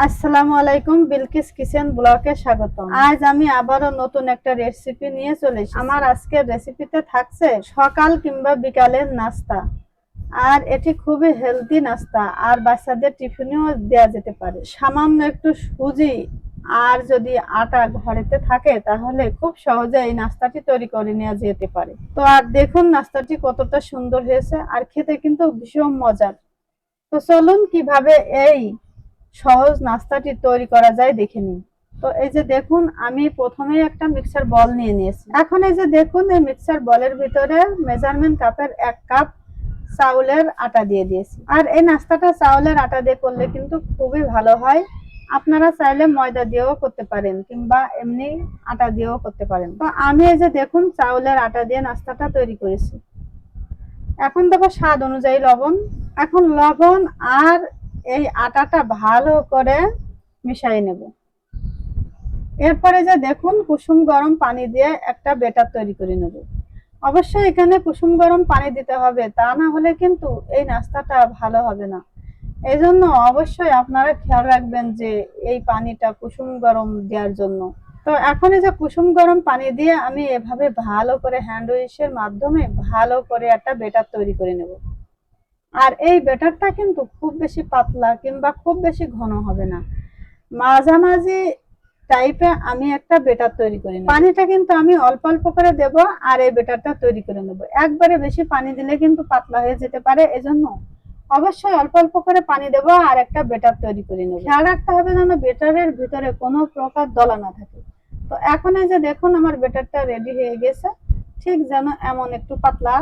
আসসালামু আলাইকুম, বিলকিস কিচেন ব্লকে স্বাগতম। আজ আমি আবারও নতুন একটা রেসিপি নিয়ে চলে আমার আজকের রেসিপিতে থাকছে সকাল কিংবা বিকালের নাস্তা। আর এটি খুবই হেলদি নাস্তা, আর বাচ্চাদের টিফিনেও দেওয়া যেতে পারে। সামান্য একটু সুজি আর যদি আটা ঘরেতে থাকে, তাহলে খুব সহজে এই নাস্তাটি তৈরি করে নেওয়া যেতে পারে। তো আর দেখুন নাস্তাটি কতটা সুন্দর হয়েছে, আর খেতে কিন্তু ভীষণ মজার। তো চলুন কীভাবে এই সহজ নাস্তাটি তৈরি করা যায়, দেখে নিন। তো এই যে দেখুন, আমি প্রথমে একটা মিক্সার বল নিয়ে নিয়েছি। এখন এই যে দেখুন, এই মিক্সার বলের ভিতরে মেজারমেন্ট কাপের এক কাপ চাউলের আটা দিয়ে দিয়েছি। আর এই নাস্তাটা চাউলের আটা দিয়ে করলে কিন্তু খুবই ভালো হয়। আপনারা চাইলে ময়দা দিয়েও করতে পারেন, কিংবা এমনি আটা দিয়েও করতে পারেন। তো আমি এই যে দেখুন, চাউলের আটা দিয়ে নাস্তাটা তৈরি করেছি। এখন দেখো স্বাদ অনুযায়ী লবণ। এখন লবণ আর এই আটাটা ভালো করে মিশিয়ে নেব। এরপরে যে দেখুন কুসুম গরম পানি দিয়ে একটা বেটার তৈরি করে নেব। অবশ্যই এখানে কুসুম গরম পানি দিতে হবে, তা না হলে কিন্তু এই নাস্তাটা ভালো হবে না। এই জন্য অবশ্যই আপনারা খেয়াল রাখবেন যে এই পানিটা কুসুম গরম দেওয়ার জন্য। তো এখন এই যে কুসুম গরম পানি দিয়ে আমি এভাবে ভালো করে হ্যান্ড উইশের মাধ্যমে ভালো করে একটা বেটার তৈরি করে নেব। আর এই ব্যাটারটা কিন্তু খুব বেশি পাতলা কিংবা খুব বেশি ঘন হবে না। মাঝামাঝি টাইপে আমি একটা বেটার তৈরি করে নেব। পানিটা কিন্তু আমি অল্প অল্প করে দেব আর এই বেটারটা তৈরি করে নেব। একবারে বেশি পানি দিলে কিন্তু পাতলা হয়ে যেতে পারে, এজন্য অবশ্যই অল্প অল্প করে পানি দেব আর একটা বেটার তৈরি করে নেব। খেয়াল রাখতে হবে যেন বেটারের ভিতরে কোনো প্রকার দলা না থাকে। তো এখন এই যে দেখুন আমার বেটারটা রেডি হয়ে গেছে, ঠিক যেন এমন একটু পাতলা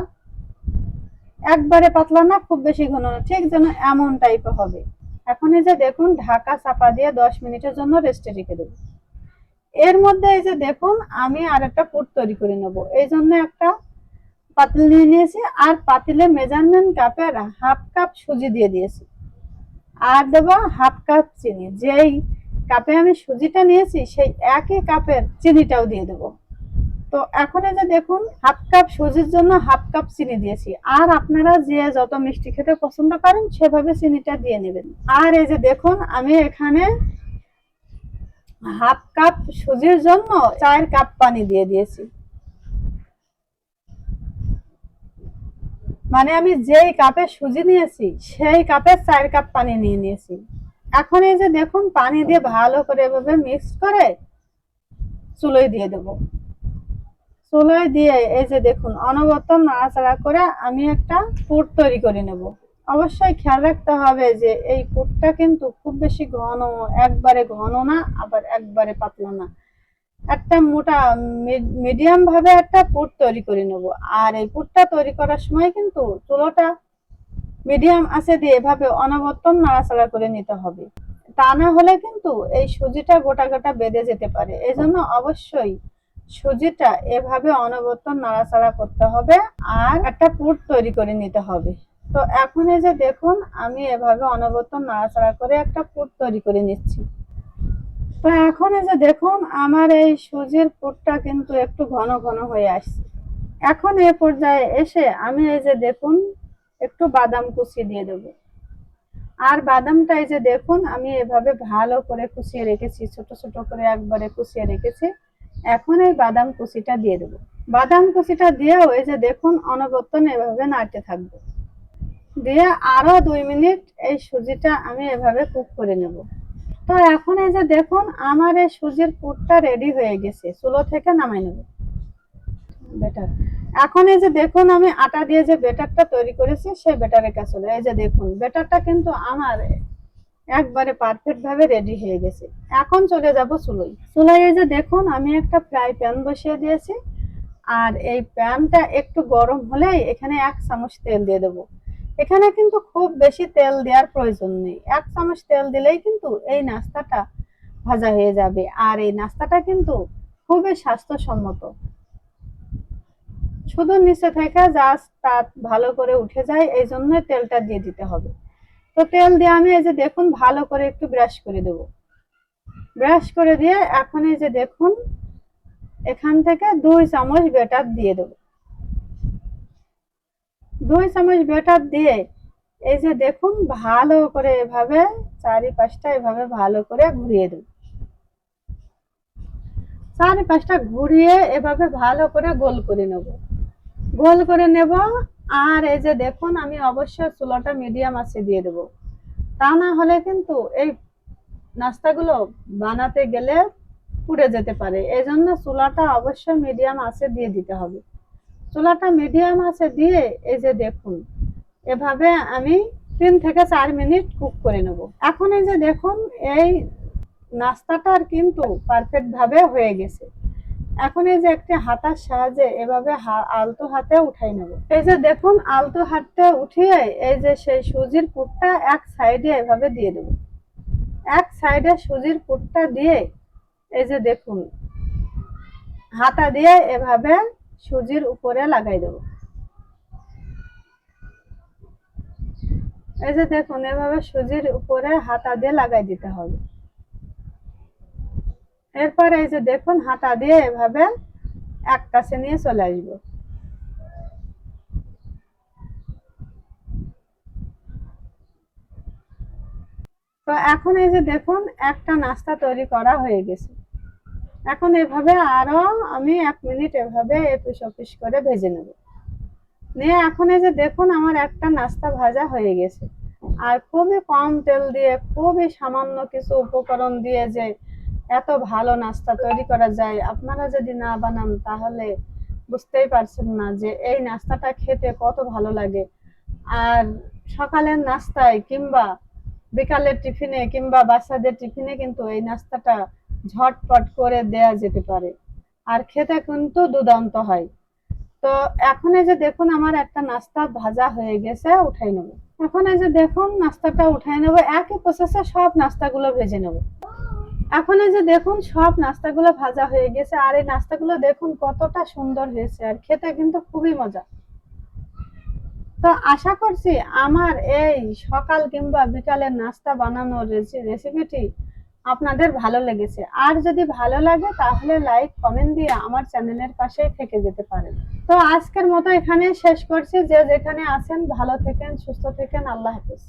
একবারে পাতলা না, খুব বেশি ঘন না, ঠিক যেন এমন টাইপের হবে। এখন এই যে দেখুন, ঢাকা চাপা দিয়ে দশ মিনিটের জন্য রেস্টে রেখে দেবো। এর মধ্যে এই যে দেখুন, আমি আর একটা পুট তৈরি করে নেব। এই জন্য একটা পাতিল নিয়ে নিয়েছি, আর পাতিলে মেজারমেন্ট কাপের হাফ কাপ সুজি দিয়ে দিয়েছি। আর দেব হাফ কাপ চিনি। যেই কাপে আমি সুজিটা নিয়েছি, সেই একই কাপের চিনিটাও দিয়ে দেবো। তো এখন এই যে দেখুন হাফ কাপ সুজির জন্য হাফ কাপ চিনি দিয়েছি। আর আপনারা যে যত মিষ্টি খেতে পছন্দ করেন, সেভাবে চিনিটা দিয়ে নেবেন। আর এই যে দেখুন, আমি এখানে হাফ কাপ সুজির জন্য চার কাপ পানি দিয়ে দিয়েছি। মানে আমি যেই কাপে সুজি নিয়েছি, সেই কাপে চার কাপ পানি নিয়ে নিয়েছি। এখন এই যে দেখুন, পানি দিয়ে ভালো করে এভাবে মিক্স করে চুলোয় দিয়ে দেবো। চুলোয় দিয়ে এই যে দেখুন, অনবরত নাড়াচাড়া করে আমি একটা পুর তৈরি করে নেব। অবশ্যই খেয়াল রাখতে হবে যে এই পুরটা কিন্তু খুব বেশি ঘন, একবারে ঘন না, আবার একবারে পাতলা না। একটা মোটা মিডিয়াম ভাবে একটা পুর তৈরি করে নেব। আর এই পুরটা তৈরি করার সময় কিন্তু চুলোটা মিডিয়াম আছে দিয়ে এভাবে অনবর্তন নাড়াচাড়া করে নিতে হবে। তা না হলে কিন্তু এই সুজিটা গোটা গোটা বেঁধে যেতে পারে। এই জন্য অবশ্যই সুজিটা এভাবে অনবর্তন নাড়াচাড়া করতে হবে আর একটা পুর তৈরি করে নিতে হবে। তো এখন এই যে দেখুন, আমি এভাবে অনবর্তন নাড়াচাড়া করে একটা পুর তৈরি করে নিচ্ছি। তো এখন এই যে দেখুন, আমার এই সুজির পুরটা কিন্তু একটু ঘন ঘন হয়ে আসছে। এখন এ পর্যায়ে এসে আমি এই যে দেখুন, একটু বাদাম কুচি দিয়ে দেব। আর বাদামটা এই যে দেখুন, আমি এভাবে ভালো করে কুচিয়ে রেখেছি, ছোট ছোট করে একবারে কুচিয়ে রেখেছি। এখন এই বাদাম কুচিটা দিয়ে দেবো। বাদাম কুচিটা দিয়েও এই যে দেখুন, অনবর্তন এভাবে নাড়তে থাকব। দিয়ে আরও দুই মিনিট এই সুজিটা আমি এভাবে কুক করে নেব। তো এখন এই যে দেখুন, আমার এই সুজির পুরটা রেডি হয়ে গেছে। চুলো থেকে নামাই নেব। বেটার। এখন এই যে দেখুন, আমি আটা দিয়ে যে বেটারটা তৈরি করেছি, সেই বেটারের কাছে এই যে দেখুন বেটারটা কিন্তু আমার একবারে পারফেক্ট ভাবে রেডি হয়ে গেছে। এখন চলে যাব চুলোই চুলোয় এই যে দেখুন, আমি একটা ফ্রাই প্যান বসিয়ে দিয়েছি। আর এই প্যানটা একটু গরম হলেই এখানে এক চামচ তেল দিয়ে দেবো। এখানে কিন্তু খুব বেশি তেল দেওয়ার প্রয়োজন নেই। এক চামচ তেল দিলেই কিন্তু এই নাস্তাটা ভাজা হয়ে যাবে। আর এই নাস্তাটা কিন্তু খুবই স্বাস্থ্যসম্মত। শুধু নিচে থেকে জাস্ট তাত ভালো করে উঠে যায়, এই জন্য তেলটা দিয়ে দিতে হবে। তো তেল দিয়ে আমি এই যে দেখুন ভালো করে একটু ব্রাশ করে দেব। ব্রাশ করে দিয়ে এখন এই যে দেখুন, এখান থেকে দুই চামচ বেটার দিয়ে দেব। দুই চামচ বেটার দিয়ে এই যে দেখুন ভালো করে এভাবে, চারিপাশটা এভাবে ভালো করে ঘুরিয়ে দেব। চারিপাশটা ঘুরিয়ে এভাবে ভালো করে গোল করে নেব। গোল করে নেব আর এই যে দেখুন, আমি অবশ্যই চুলাটা মিডিয়াম আছে দিয়ে দেব। তা না হলে কিন্তু এই নাস্তাগুলো বানাতে গেলে পুড়ে যেতে পারে। এই জন্য চুলাটা অবশ্যই মিডিয়াম আছে দিয়ে দিতে হবে। চুলাটা মিডিয়াম আছে দিয়ে এই যে দেখুন, এভাবে আমি তিন থেকে চার মিনিট কুক করে নেব। এখন এই যে দেখুন, এই নাস্তাটার কিন্তু পারফেক্ট ভাবে হয়ে গেছে। এখন এই যে একটি হাতার সাহায্যে এভাবে আলতো হাতে উঠাই নেব। এই যে দেখুন, আলতো হাতে উঠিয়ে এই যে সেই সুজির পুরটা এক সাইডে এভাবে দিয়ে দেব। এক সাইডে সুজির পুরটা দিয়ে এই যে দেখুন, হাতা দিয়ে এভাবে সুজির উপরে লাগাই দেব। এই যে দেখুন, এভাবে সুজির উপরে হাতা দিয়ে লাগাই দিতে হবে। এরপর এই যে দেখুন, হাতা দিয়ে এভাবে এক কাছে নিয়ে চলে আসব। তো এখন এই যে দেখুন, একটা নাস্তা তৈরি করা হয়ে গেছে। এখন এভাবে আরও আমি এক মিনিট এভাবে এপিস ওপিস করে ভেজে নেব। নিয়ে এখন এই যে দেখুন, আমার একটা নাস্তা ভাজা হয়ে গেছে। আর খুবই কম তেল দিয়ে, খুবই সামান্য কিছু উপকরণ দিয়ে যে এত ভালো নাস্তা তৈরি করা যায়, আপনারা যদি না বানান তাহলে বুঝতেই পারছেন না যে এই নাস্তাটা খেতে কত ভালো লাগে। আর সকালের নাস্তায় কিংবা বিকালের টিফিনে কিংবা বাচ্চাদের টিফিনে কিন্তু এই নাস্তাটা ঝটপট করে দেয়া যেতে পারে। আর খেতে কিন্তু দুর্দান্ত হয়। তো এখন এই যে দেখুন আমার একটা নাস্তা ভাজা হয়ে গেছে, উঠাই নেব। এখন এই যে দেখুন নাস্তাটা উঠাই নেব, একই প্রসেসে সব নাস্তাগুলো ভেজে নেব। এখন এই যে দেখুন, সব নাস্তাগুলো ভাজা হয়ে গেছে, আর এই নাস্তাগুলো দেখুন কতটা সুন্দর হয়েছে, আর খেতে কিন্তু খুবই মজা। তো আশা করছি আমার এই সকাল কিংবা বিকালের নাস্তা বানানোর রেসিপিটি আপনাদের ভালো লেগেছে। আর যদি ভালো লাগে, তাহলে লাইক কমেন্ট দিয়ে আমার চ্যানেলের পাশেই থেকে যেতে পারেন। তো আজকের মতো এখানে শেষ করছি। যে যেখানে আছেন, ভালো থেকেন, সুস্থ থেকেন, আল্লাহ হাফিজ।